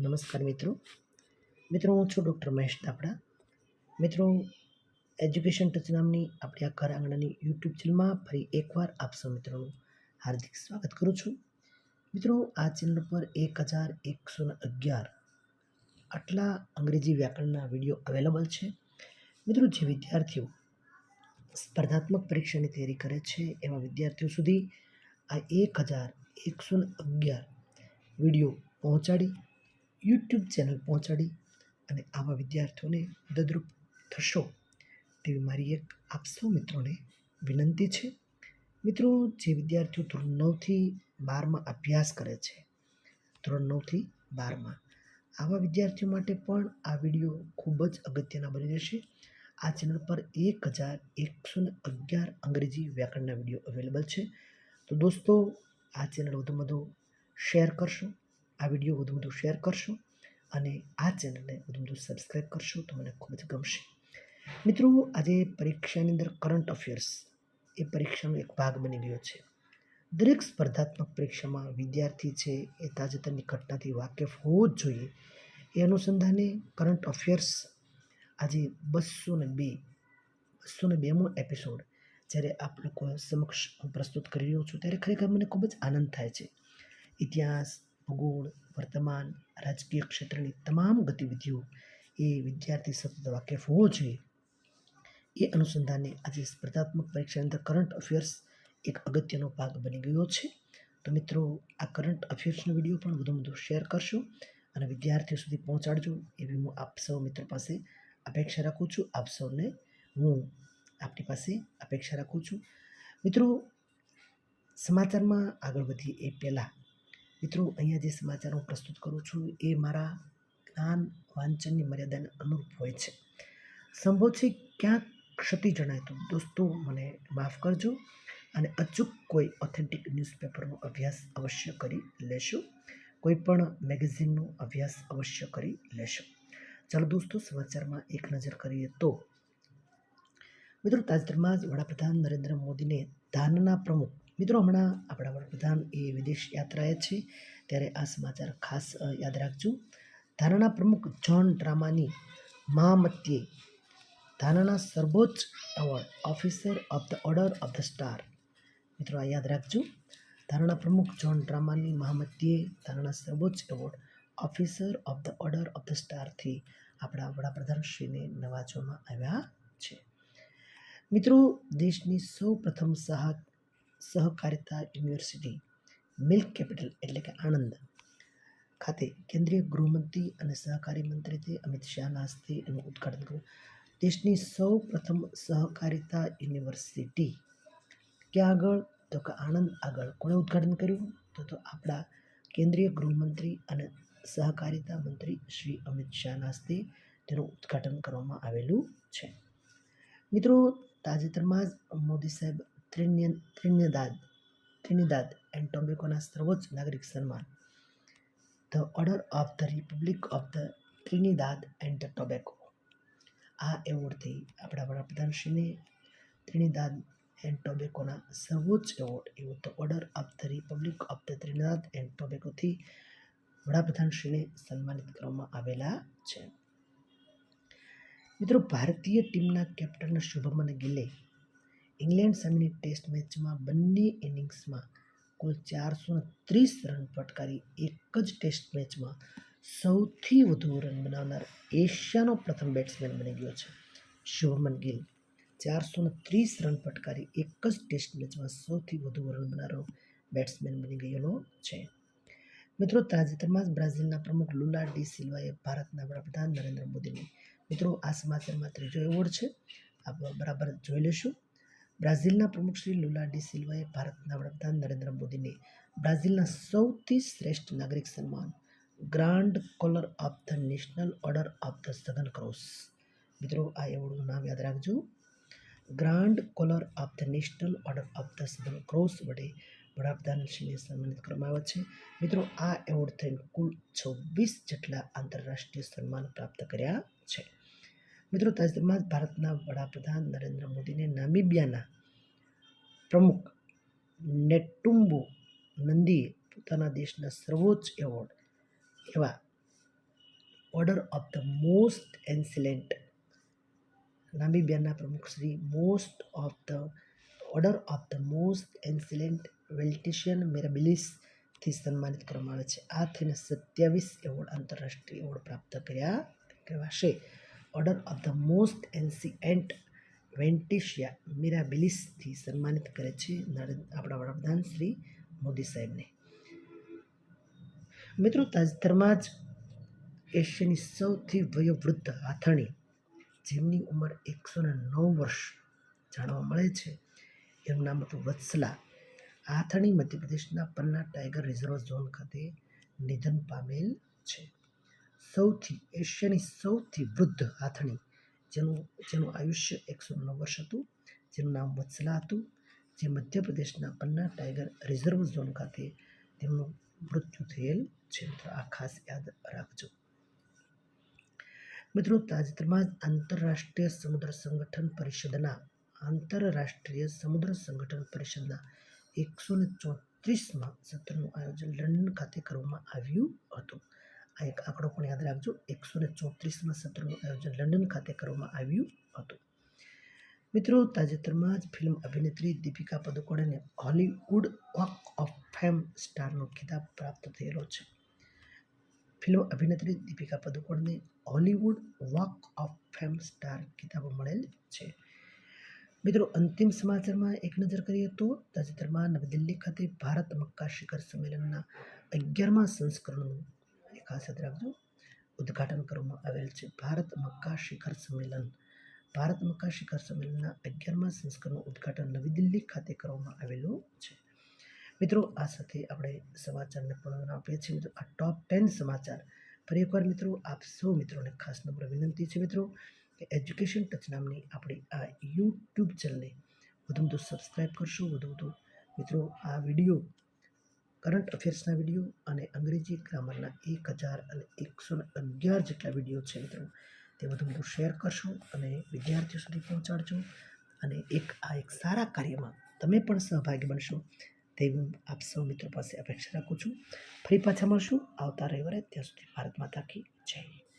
નમસ્કાર મિત્રો. મિત્રો, હું છું ડૉક્ટર મહેશ દાપડા. મિત્રો, એજ્યુકેશન ટચ નામની આપણી આ ઘર આંગણાની યુટ્યુબ ચેનલમાં ફરી એકવાર આપ સૌ મિત્રોનું હાર્દિક સ્વાગત કરું છું. મિત્રો, આ ચેનલ પર એક હજાર એકસો ને અગિયાર આટલા અંગ્રેજી વ્યાકરણના વીડિયો અવેલેબલ છે. મિત્રો, જે વિદ્યાર્થીઓ સ્પર્ધાત્મક પરીક્ષાની તૈયારી કરે છે, એવા વિદ્યાર્થીઓ સુધી આ એક હજાર એકસો અગિયાર વીડિયો પહોંચાડી યુટ્યુબ ચેનલ પહોંચાડી અને આવા વિદ્યાર્થીઓને મદદરૂપ થશો તેવી મારી એક આપ સૌ મિત્રોને વિનંતી છે. મિત્રો, જે વિદ્યાર્થીઓ ધોરણ નવથી બારમાં અભ્યાસ કરે છે, ધોરણ નવથી બારમાં, આવા વિદ્યાર્થીઓ માટે પણ આ વીડિયો ખૂબ જ અગત્યના બની રહેશે. આ ચેનલ પર એક હજાર એકસો ને અગિયાર અંગ્રેજી વ્યાકરણના વીડિયો અવેલેબલ છે. તો દોસ્તો, આ ચેનલ વધુમાં વધુ શેર કરશો આ વીડિયો વધુ વધુ શેર કરશો અને આ ચેનલને વધુ વધુ સબસ્ક્રાઈબ કરશો તો મને ખૂબ જ ગમશે. મિત્રો, આજે પરીક્ષાની અંદર કરંટ અફેર્સ એ પરીક્ષાનો એક ભાગ બની ગયો છે. દરેક સ્પર્ધાત્મક પરીક્ષામાં વિદ્યાર્થી છે એ તાજેતરની ઘટનાથી વાકેફ હોવો જ જોઈએ. એ અનુસંધાને કરંટ અફેર્સ આજે બસો ને બે, બસો ને બેમો એપિસોડ જ્યારે આપ લોકો સમક્ષ હું પ્રસ્તુત કરી રહ્યો છું, ત્યારે ખરેખર મને ખૂબ જ આનંદ થાય છે. ઇતિહાસ ભૂગોળ, વર્તમાન, રાજકીય ક્ષેત્રની તમામ ગતિવિધિઓ એ વિદ્યાર્થી સતત વાકેફ હોવો જોઈએ. એ અનુસંધાને આજે સ્પર્ધાત્મક પરીક્ષાની અંદર કરંટ અફેર્સ એક અગત્યનો ભાગ બની ગયો છે. તો મિત્રો, આ કરંટ અફેર્સનો વીડિયો પણ વધુ વધુ શેર કરશો અને વિદ્યાર્થીઓ સુધી પહોંચાડજો એવી હું આપ સૌ મિત્રો પાસે અપેક્ષા રાખું છું. આપ સૌને હું આપની પાસે અપેક્ષા રાખું છું. મિત્રો, સમાચારમાં આગળ વધીએ એ પહેલાં મિત્રો, અહીંયા જે સમાચાર હું પ્રસ્તુત કરું છું એ મારા જ્ઞાન, વાંચનની મર્યાદાને અનુરૂપ હોય છે. સંભવ છે ક્યાંક ક્ષતિ જણાય તો દોસ્તો, મને માફ કરજો અને અચૂક કોઈ ઓથેન્ટિક ન્યૂઝપેપરનો અભ્યાસ અવશ્ય કરી લેશો. કોઈ પણ મેગેઝિનનો અભ્યાસ અવશ્ય કરી લેશો. ચાલો દોસ્તો, સમાચારમાં એક નજર કરીએ તો. મિત્રો, તાજેતરમાં જ વડાપ્રધાન નરેન્દ્ર મોદીને ધાનના પ્રમુખ મિત્રો, હમણાં આપણા વડાપ્રધાન એ વિદેશ યાત્રાએ છે, ત્યારે આ સમાચાર ખાસ યાદ રાખજો. ધાનાના પ્રમુખ જોન ડ્રામાની મહામત્યે ધાનાના સર્વોચ્ચ award officer of the order of the star મિત્રો, આ યાદ રાખજો. ધારણા પ્રમુખ જોન ડ્રામાની મહામત્યે ધારણા સર્વોચ્ચ award officer of the order of the સ્ટારથી આપણા વડાપ્રધાનશ્રીને નવાજવામાં આવ્યા છે. મિત્રો, દેશની સૌ પ્રથમ સહ સહકારિતા યુનિવર્સિટી મિલ્ક કેપિટલ એટલે કે આણંદ ખાતે કેન્દ્રીય ગૃહમંત્રી અને સહકારી મંત્રી અમિત શાહના હસ્તે એનું ઉદ્ઘાટન કર્યું દેશની સૌ પ્રથમ સહકારિતા યુનિવર્સિટી ક્યાં આગળ તો કે આણંદ આગળ કોણે ઉદ્ઘાટન કર્યું તો તો આપણા કેન્દ્રીય ગૃહમંત્રી અને સહકારિતા મંત્રી શ્રી અમિત શાહના હસ્તે તેનું ઉદ્ઘાટન કરવામાં આવેલું છે મિત્રો તાજેતરમાં જ મોદી સાહેબ ત્રિનિયન ત્રિનિદાદ ત્રિનિદાદ એન્ડ ટોબેકોના સર્વોચ્ચ નાગરિક સન્માન the order of the republic of the Trinidad and Tobago આ એવોર્ડથી આપણા વડાપ્રધાનશ્રીને ત્રિનિદાદ એન્ડ ટોબેકોના સર્વોચ્ચ એવોર્ડ, એવો the order of the republic of the Trinidad and ટોબેકોથી વડાપ્રધાનશ્રીને સન્માનિત કરવામાં આવેલા છે। મિત્રો, ભારતીય ટીમના કેપ્ટન શુભમન ગિલે ઇંગ્લેન્ડ સામેની ટેસ્ટ મેચમાં બંને ઇનિંગ્સમાં કુલ ચારસો ત્રીસ રન ફટકારી એક જ ટેસ્ટ મેચમાં સૌથી વધુ રન બનાવનાર એશિયાનો પ્રથમ બેટ્સમેન બની ગયો છે. શુભમન ગિલ ચારસો ત્રીસ રન ફટકારી એક જ ટેસ્ટ મેચમાં સૌથી વધુ રન બનાવનારો બેટ્સમેન બની ગયેલો છે. મિત્રો, તાજેતરમાં જ બ્રાઝિલના પ્રમુખ લુલા ડી સિલ્વાએ ભારતના વડાપ્રધાન નરેન્દ્ર મોદીને મિત્રો, આ સમાચારમાં ત્રીજો એવોર્ડ છે. આપ બરાબર જોઈ લેશું. બ્રાઝિલના પ્રમુખ શ્રી લુલા ડી સિલ્વાએ ભારતના વડાપ્રધાન નરેન્દ્ર મોદીને બ્રાઝિલના સૌથી શ્રેષ્ઠ નાગરિક સન્માન, grand collar of the national order of the southern cross. મિત્રો, આ એવોર્ડનું નામ યાદ રાખજો. Grand collar of the national order of the southern cross વડે વડાપ્રધાનશ્રીને સન્માનિત કરવામાં આવે છે. મિત્રો, આ એવોર્ડ થઈને કુલ છવ્વીસ જેટલા આંતરરાષ્ટ્રીય સન્માન પ્રાપ્ત કર્યા છે. મિત્રો તાજેતરમાં ભારતના વડાપ્રધાન નરેન્દ્ર મોદીને નામિબિયાના પ્રમુખ નેટુમ્બુ નંદીએ પોતાના દેશના સર્વોચ્ચ એવોર્ડ એવા order of the most ancient નામિબિયાના પ્રમુખ Shri most of the order of the most ancient Welwitschia મેરાબિલિસથી સન્માનિત કરવામાં આવે છે. આ થઈને સત્યાવીસ એવોર્ડ આંતરરાષ્ટ્રીય એવોર્ડ પ્રાપ્ત કર્યા. કહેવાશે order of the most ancient Welwitschia મિરાબિલિસથી સન્માનિત કરે છે આપણા વડાપ્રધાન શ્રી મોદી સાહેબને મિત્રો તાજેતરમાં જ એશિયાની સૌથી વયોવૃદ્ધ હાથણી જેમની ઉંમર એકસો ને નવ વર્ષ જાણવા મળે છે એનું નામ હતું વત્સલા હાથણી મધ્યપ્રદેશના પન્ના ટાઈગર રિઝર્વ ઝોન ખાતે નિધન પામેલ છે. સૌથી, એશિયાની સૌથી વૃદ્ધ હાથણી, જેનું જેનું આયુષ્ય એકસો નવ વર્ષ હતું, જેનું નામ વત્સલા હતું, જે મધ્યપ્રદેશના પન્ના ટાઈગર રિઝર્વ ઝોન ખાતે તેમનું મૃત્યુ થયેલ છે. તો આ ખાસ યાદ રાખજો. મિત્રો, તાજેતરમાં જ આંતરરાષ્ટ્રીય સમુદ્ર સંગઠન પરિષદના, આંતરરાષ્ટ્રીય સમુદ્ર સંગઠન પરિષદના એકસો ને ચોત્રીસમાં સત્રનું આયોજન લંડન ખાતે કરવામાં આવ્યું હતું. આ એક આંકડો પણ યાદ રાખજો. એકસો ને ચોત્રીસમાં સત્રનું આયોજન લંડન ખાતે કરવામાં આવ્યું હતું. મિત્રો, તાજેતરમાં જ ફિલ્મ અભિનેત્રી દીપિકા પદુકોણેને હોલીવુડ વોક ઓફ ફેમ સ્ટારનો ખિતાબ પ્રાપ્ત થયેલો છે. ફિલ્મ અભિનેત્રી Deepika પદુકોણને Hollywood walk of fame star ખિતાબ મળેલ છે. મિત્રો, અંતિમ સમાચારમાં એક નજર કરીએ તો તાજેતરમાં નવી દિલ્હી ખાતે ભારત મક્કા શિખર સંમેલનના અગિયારમા સંસ્કરણનું ખાસ યાદ રાખજો ઉદ્ઘાટન કરવામાં આવેલ છે. ભારત મક્કા શિખર સંમેલન. ભારત મક્કા શિખર સંમેલનના અગિયારમા સંસ્કરણનું ઉદ્ઘાટન નવી દિલ્હી ખાતે કરવામાં આવેલું છે. મિત્રો, આ સાથે આપણે સમાચારને પણ આપીએ છીએ. મિત્રો, આ ટોપ ટેન સમાચાર. ફરી એકવાર મિત્રો, આપ સૌ મિત્રોને ખાસ નમ્ર વિનંતી છે મિત્રો, કે એજ્યુકેશન ટચ નામની આપણી આ યુટ્યુબ ચેનલને વધુ વધુ સબસ્ક્રાઈબ કરશો. વધુ વધુ મિત્રો, આ વીડિયો કરંટ અફેર્સના વીડિયો અને અંગ્રેજી ગ્રામરના એક હજાર અને એકસો ને અગિયાર જેટલા વીડિયો છે મિત્રો. તે બધું વધુ શેર કરશો અને વિદ્યાર્થીઓ સુધી પહોંચાડજો. અને એક આ એક સારા કાર્યમાં તમે પણ સહભાગી બનશો તેવી હું આપ સૌ મિત્રો પાસે અપેક્ષા રાખું છું. ફરી પાછા મળશું આવતા રવિવારે. ત્યાં સુધી ભારત માતા કી જય.